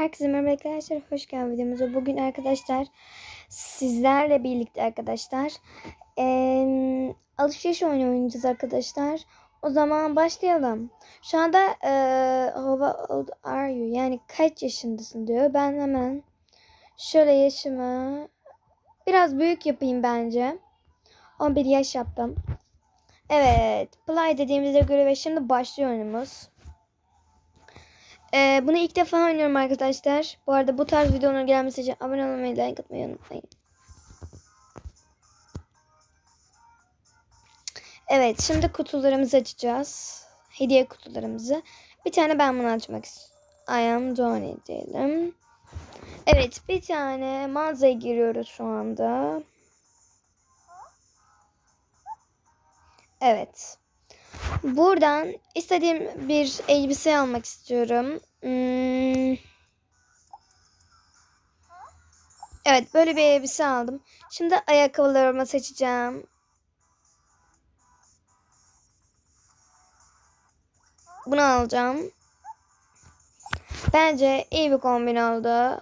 Herkese merhaba arkadaşlar. Hoş geldiniz videomuza. Bugün arkadaşlar sizlerle birlikte arkadaşlar eee, alışveriş oyunu oynayacağız arkadaşlar. O zaman başlayalım. Şu anda eee how old are you? Yani kaç yaşındasın diyor. Ben hemen şöyle yaşımı biraz büyük yapayım bence. 11 yaş yaptım. Evet. Play dediğimize göre ve şimdi başlıyor oyunumuz. Ee, bunu ilk defa oynuyorum arkadaşlar. Bu arada bu tarz videoların gelmesi için abone olmayı, like atmayı unutmayın. Evet, şimdi kutularımızı açacağız. Hediye kutularımızı. Bir tane ben bunu açmak istiyorum. I am Johnny diyelim. Evet, bir tane mağazaya giriyoruz şu anda. Evet. Buradan istediğim bir elbise almak istiyorum. Hmm. Evet böyle bir elbise aldım. Şimdi ayakkabılarımı seçeceğim. Bunu alacağım. Bence iyi bir kombin oldu.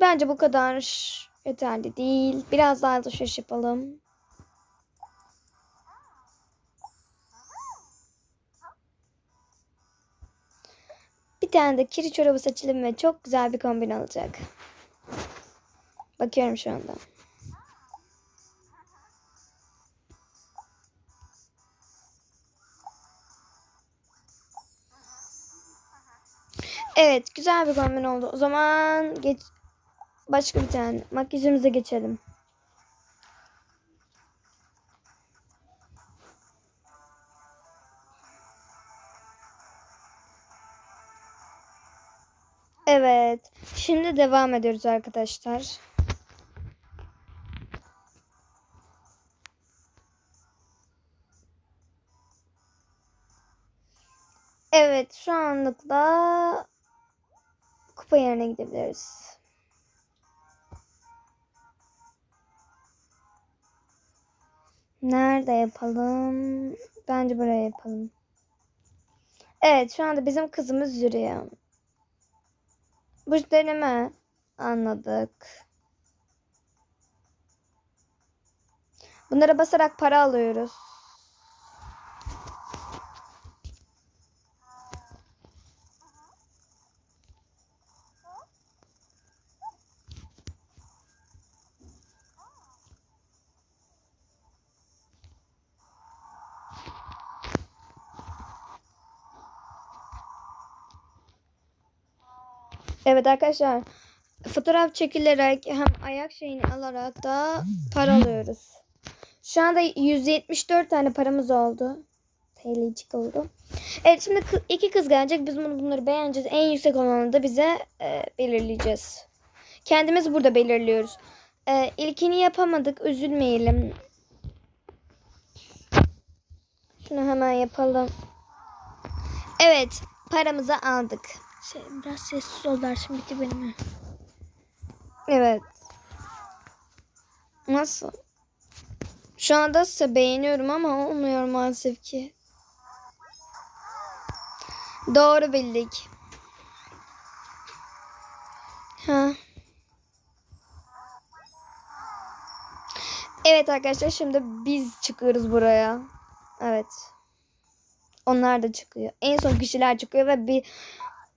Bence bu kadar yeterli değil. Biraz daha alışveriş yapalım. Tane de kiri çorabı seçelim ve çok güzel bir kombin olacak. Bakıyorum şu anda. Evet, güzel bir kombin oldu. O zaman geç başka bir tane makyajımıza geçelim. Şimdi devam ediyoruz arkadaşlar. Evet, şu anlıkla kupa yerine gidebiliriz. Nerede yapalım? Bence buraya yapalım. Evet, şu anda bizim kızımız yürüyor. Bu deneme. Anladık. Bunlara basarak para alıyoruz. Evet arkadaşlar fotoğraf çekilerek hem ayak şeyini alarak da para alıyoruz. Şu anda 174 tane paramız oldu. TL'cik oldu. Evet şimdi iki kız gelecek. Biz bunu, bunları beğeneceğiz. En yüksek olanı da bize e, belirleyeceğiz. Kendimiz burada belirliyoruz. E, ilkini yapamadık. Üzülmeyelim. Şunu hemen yapalım. Evet. Paramızı aldık. Şey, biraz sessiz ol dersim bitti benim. Evet. Nasıl? Şu anda size beğeniyorum ama olmuyor maalesef ki. Doğru bildik. Ha. Evet arkadaşlar şimdi biz çıkıyoruz buraya. Evet. Onlar da çıkıyor. En son kişiler çıkıyor ve bir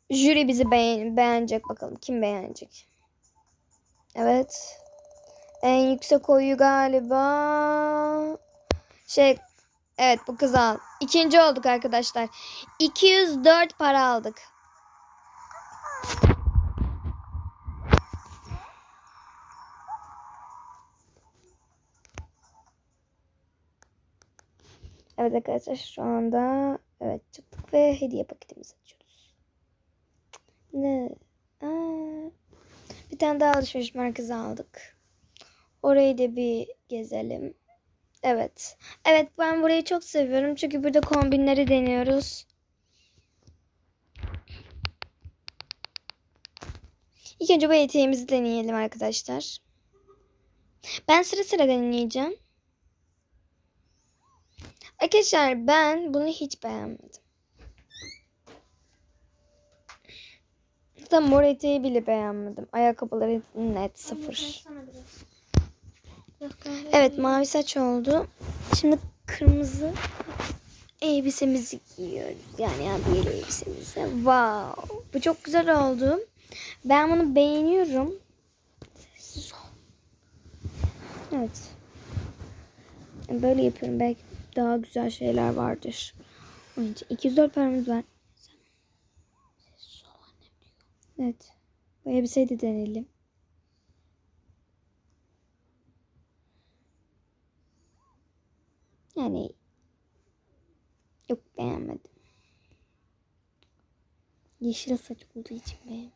jüri bizi beğen beğenecek bakalım. Kim beğenecek? Evet. En yüksek oyu galiba şey evet bu kız al. İkinci olduk arkadaşlar. 204 para aldık. Evet arkadaşlar şu anda evet çıktık ve hediye paketimizi açıyoruz. Ne? Aa, bir tane daha alışveriş merkezi aldık. Orayı da bir gezelim. Evet. Evet ben burayı çok seviyorum. Çünkü burada kombinleri deniyoruz. İlk önce bu eteğimizi deneyelim arkadaşlar. Ben sıra sıra deneyeceğim. Arkadaşlar ben bunu hiç beğenmedim. Hatta mor eteği bile beğenmedim. Ayakkabıları net sıfır. Evet mavi saç oldu. Şimdi kırmızı elbisemizi giyiyoruz. Yani abiye elbisemizi. Wow. Bu çok güzel oldu. Ben bunu beğeniyorum. Evet. Böyle yapıyorum. Belki daha güzel şeyler vardır. Onun için 204 paramız var. Sessiz ol annem diyor. Evet. Bu elbiseyi de deneyelim. Yani yok beğenmedim. Yeşil saç olduğu için beğenmedim.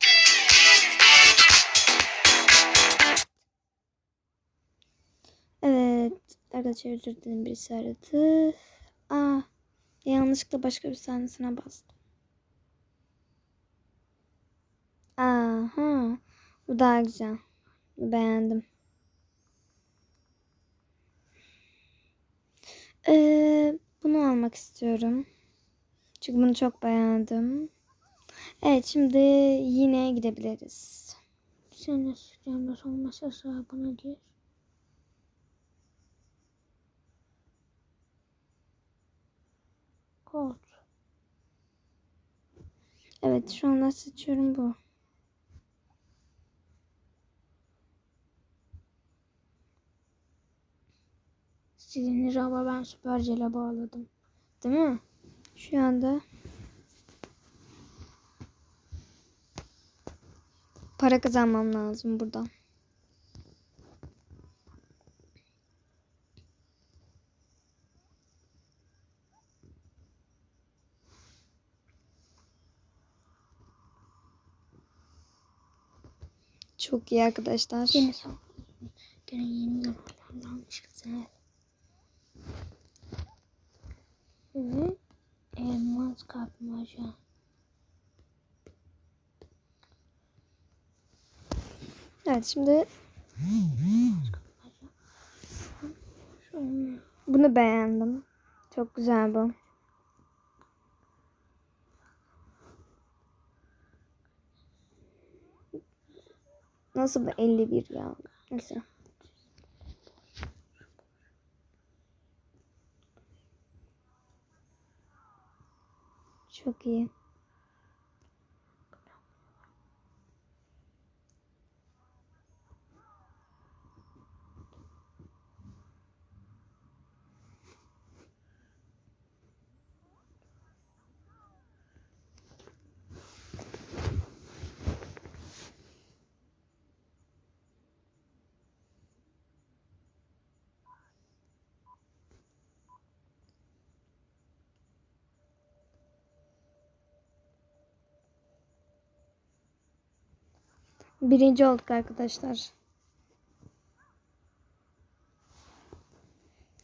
Evet. Arkadaşlar özür dilerim birisi aradı. Aa, yanlışlıkla başka bir sahnesine bastım. Bu daha güzel. Beğendim. Ee, bunu almak istiyorum. Çünkü bunu çok beğendim. Evet şimdi yine gidebiliriz. Senin son mesaj bana diyor. Kod. Evet şu anda seçiyorum bu. Silinir ama ben süpercele bağladım. Değil mi? Şu anda para kazanmam lazım buradan. Çok iyi arkadaşlar. Yine sağ Gene yeni zamanlardan almışız evet. Ve elmas kapmaca. Evet şimdi bunu beğendim. Çok güzel bu. Nasıl bu 51 ya? Neyse. Çok iyi. Birinci olduk arkadaşlar.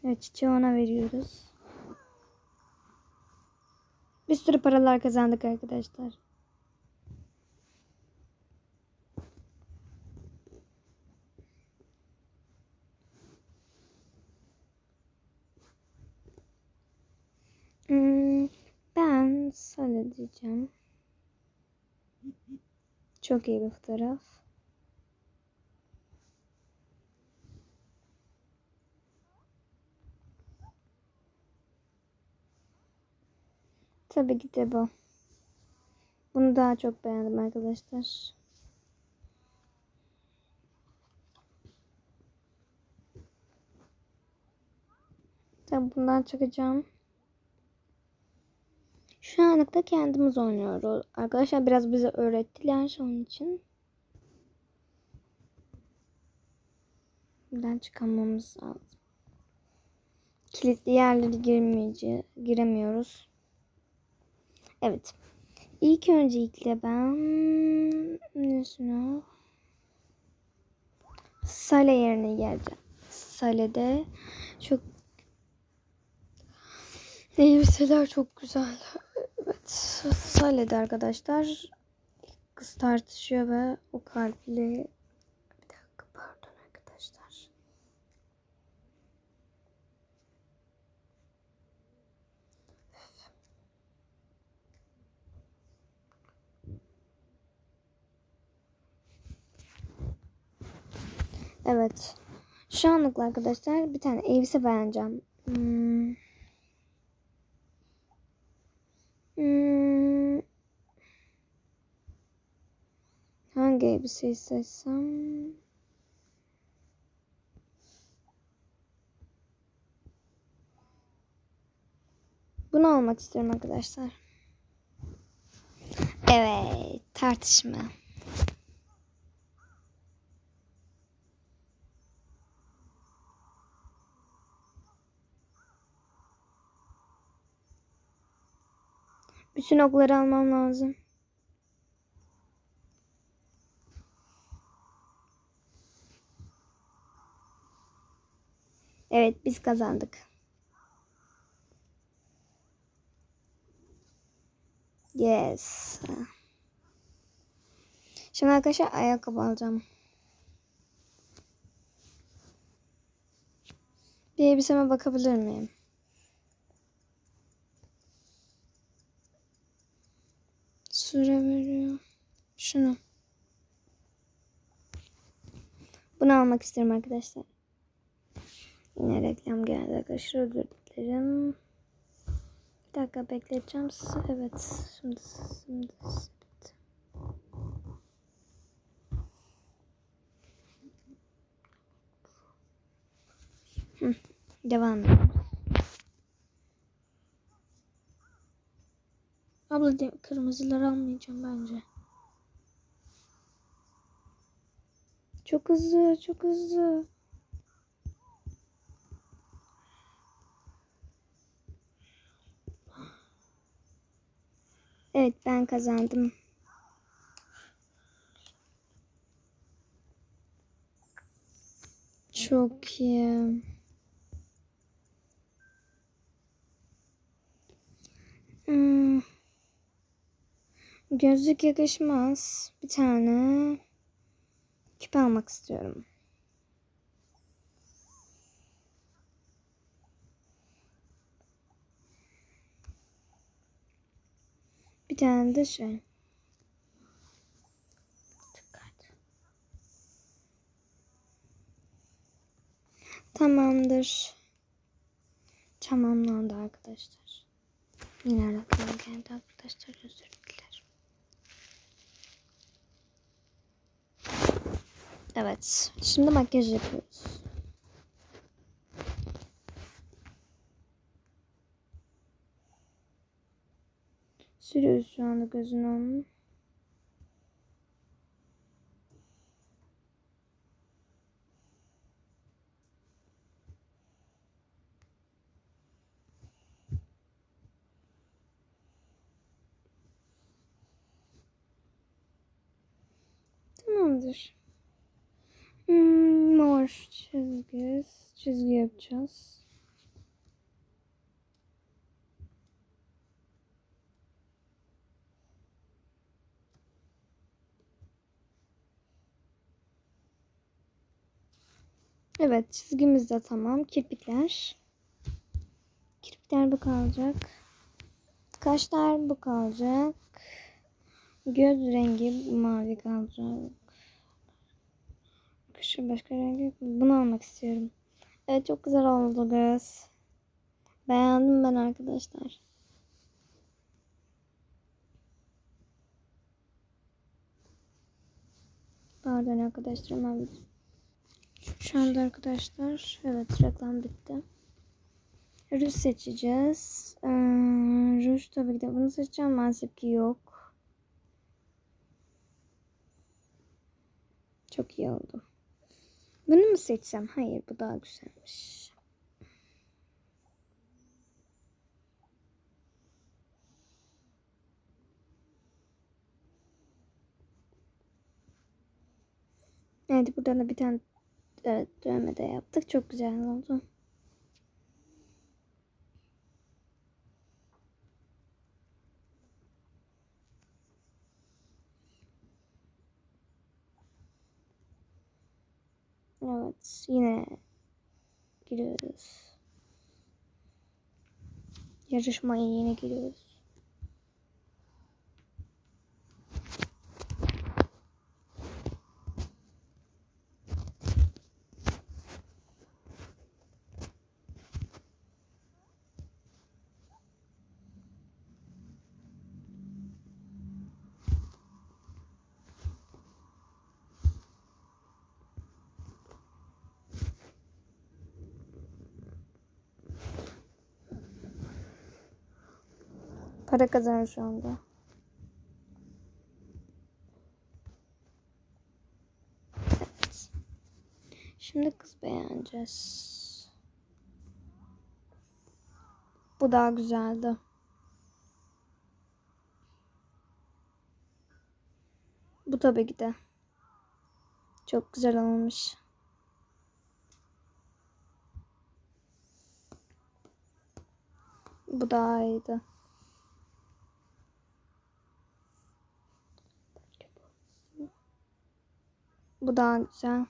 Evet çiçeği ona veriyoruz. Bir sürü paralar kazandık arkadaşlar. Hmm, ben sana diyeceğim. Çok iyi bir fotoğraf. Tabii ki de bu. Bunu daha çok beğendim arkadaşlar. Tabii bundan çıkacağım. Şu anlıkta kendimiz oynuyoruz. Arkadaşlar biraz bize öğrettiler onun için. Buradan çıkamamız lazım. Kilitli yerleri girmeyece giremiyoruz. Evet. İlk öncelikle ben nesine Sale yerine geleceğim. Sale'de çok elbiseler çok güzel. Evet. Salede arkadaşlar. Kız tartışıyor ve o kalpli bir dakika pardon arkadaşlar. Evet. Şu anlıkla arkadaşlar bir tane elbise beğeneceğim. Hmm. Hangi elbiseyi seçsem? Bunu almak istiyorum arkadaşlar. Evet, tartışma. Bütün okları almam lazım. Evet, biz kazandık. Yes. Şimdi arkadaşlar ayakkabı alacağım. Bir elbiseme bakabilir miyim? Süre veriyor. Şunu. Bunu almak istiyorum arkadaşlar. Yine reklam geldi arkadaşlar. Özür dilerim. Bir dakika bekleteceğim sizi. Evet. Şimdi şimdi evet. Devam edelim. Abla kırmızıları almayacağım bence. Çok hızlı, çok hızlı. Evet, ben kazandım. Çok iyi. Hmm. Gözlük yakışmaz. Bir tane küpe almak istiyorum. Bir tane de şey. Dikkat. Tamamdır. Tamamlandı arkadaşlar. Yine reklam geldi arkadaşlar. Özür dilerim. Evet. Şimdi makyaj yapıyoruz. Sürüyoruz şu anda gözün onun. Tamamdır. Hmm, mor çizgi, çizgi yapacağız. Evet çizgimiz de tamam. Kirpikler. Kirpikler bu kalacak. Kaşlar bu kalacak. Göz rengi mavi kalacak. Şu başka rengi bunu almak istiyorum. Evet çok güzel oldu göz. Beğendim ben arkadaşlar. Pardon arkadaşlar hemen şu anda arkadaşlar evet reklam bitti. Ruj seçeceğiz. Ee, ruj tabii ki de bunu seçeceğim. Maalesef ki yok. Çok iyi oldu. Bunu mu seçsem? Hayır bu daha güzelmiş. Evet burada da bir tane evet, dövme de yaptık. Çok güzel oldu. Evet yine giriyoruz. Yarışmaya yine giriyoruz. Para kazanır şu anda. Evet. Şimdi kız beğeneceğiz. Bu daha güzeldi. Bu tabii ki de. Çok güzel olmuş. Bu daha iyiydi. Bu daha güzel.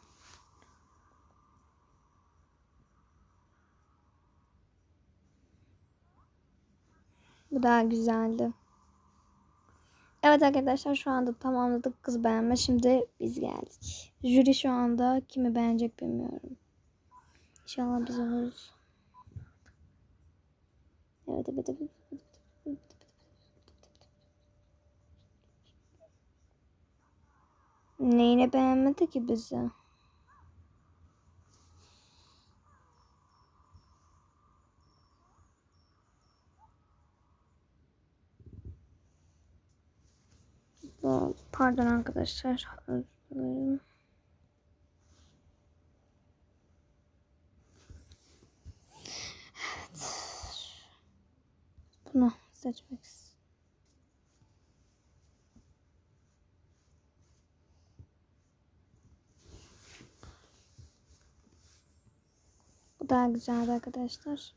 Bu daha güzeldi. Evet arkadaşlar şu anda tamamladık kız beğenme. Şimdi biz geldik. Jüri şu anda kimi beğenecek bilmiyorum. İnşallah biz oluruz. Evet evet evet. Neyine beğenmedi ki bizi? Pardon arkadaşlar. Özür dilerim. Evet. Bunu seçmek istiyorum. Bu daha güzeldi arkadaşlar.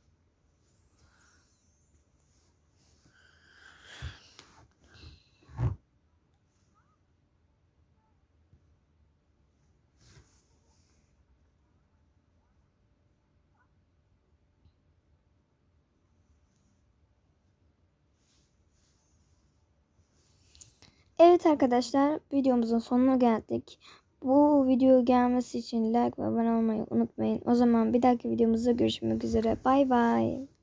Evet arkadaşlar videomuzun sonuna geldik. Bu video gelmesi için like ve abone olmayı unutmayın. O zaman bir dahaki videomuzda görüşmek üzere. Bay bay.